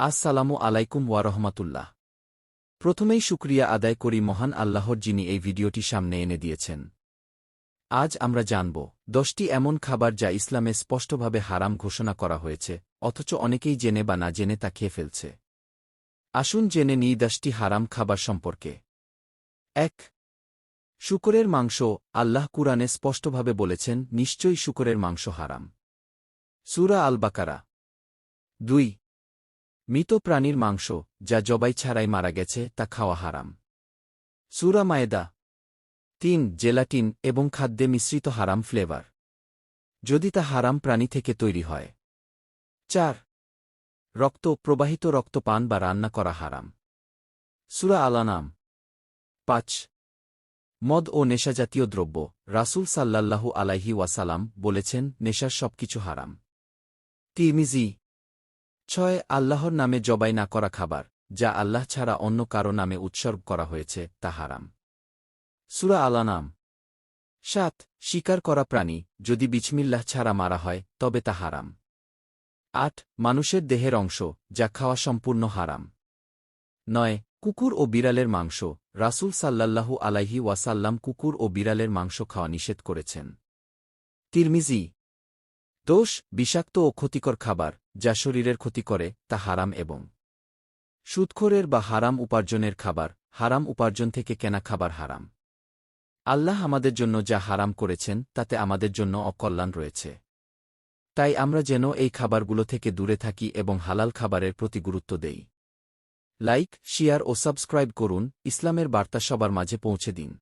আসসালামু আলাইকুম ওয়ারহমাতুল্লাহ প্রথমেই শুক্রিয়া আদায় করি মহান আল্লাহর যিনি এই ভিডিওটি সামনে এনে দিয়েছেন। আজ আমরা জানব, দশটি এমন খাবার যা ইসলামে স্পষ্টভাবে হারাম ঘোষণা করা হয়েছে, অথচ অনেকেই জেনে বা না জেনে তা খেয়ে ফেলছে। আসুন জেনে নিই দশটি হারাম খাবার সম্পর্কে। এক, শুকরের মাংস, আল্লাহ কুরআনে স্পষ্টভাবে বলেছেন, নিশ্চয়ই শুকরের মাংস হারাম। সুরা আল বাকারা দুই মৃত প্রাণীর মাংস, যা জবাই ছাড়াই মারা গেছে, তা খাওয়া হারাম। সুরা মায়েদা তিন জেলাটিন এবং খাদ্যে মিশ্রিত হারাম ফ্লেভার। যদি তা হারাম প্রাণী থেকে তৈরি হয়। চার, রক্ত, প্রবাহিত রক্ত পান বা রান্না করা হারাম। সুরা আলানাম পাঁচ, মদ ও নেশাজাতীয় দ্রব্য, রাসূল সাল্লাল্লাহু আলাইহি ওয়াসালাম বলেছেন, নেশার সবকিছু হারাম। তিরমিজি ছয় আল্লাহর নামে জবাই না করা খাবার, যা আল্লাহ ছাড়া অন্য কারও নামে উৎসর্গ করা হয়েছে, তা হারাম। সুরা আলানাম সাত, শিকার করা প্রাণী, যদি বিছমিল্লাহ ছাড়া মারা হয়, তবে তা হারাম। আট, মানুষের দেহের অংশ, যা খাওয়া সম্পূর্ণ হারাম। নয়, কুকুর ও বিড়ালের মাংস, রাসূল সাল্লাল্লাহু আলাইহি ওয়াসাল্লাম কুকুর ও বিড়ালের মাংস খাওয়া নিষেধ করেছেন। তিরমিজি দোষ বিষাক্ত ও ক্ষতিকর খাবার, যা শরীরের ক্ষতি করে, তা হারাম এবং সুদখোরের বা হারাম উপার্জনের খাবার, হারাম উপার্জন থেকে কেনা খাবার হারাম। আল্লাহ আমাদের জন্য যা হারাম করেছেন, তাতে আমাদের জন্য অকল্যাণ রয়েছে। তাই আমরা যেন এই খাবারগুলো থেকে দূরে থাকি এবং হালাল খাবারের প্রতি গুরুত্ব দেই। লাইক, শেয়ার ও সাবস্ক্রাইব করুন, ইসলামের বার্তা সবার মাঝে পৌঁছে দিন।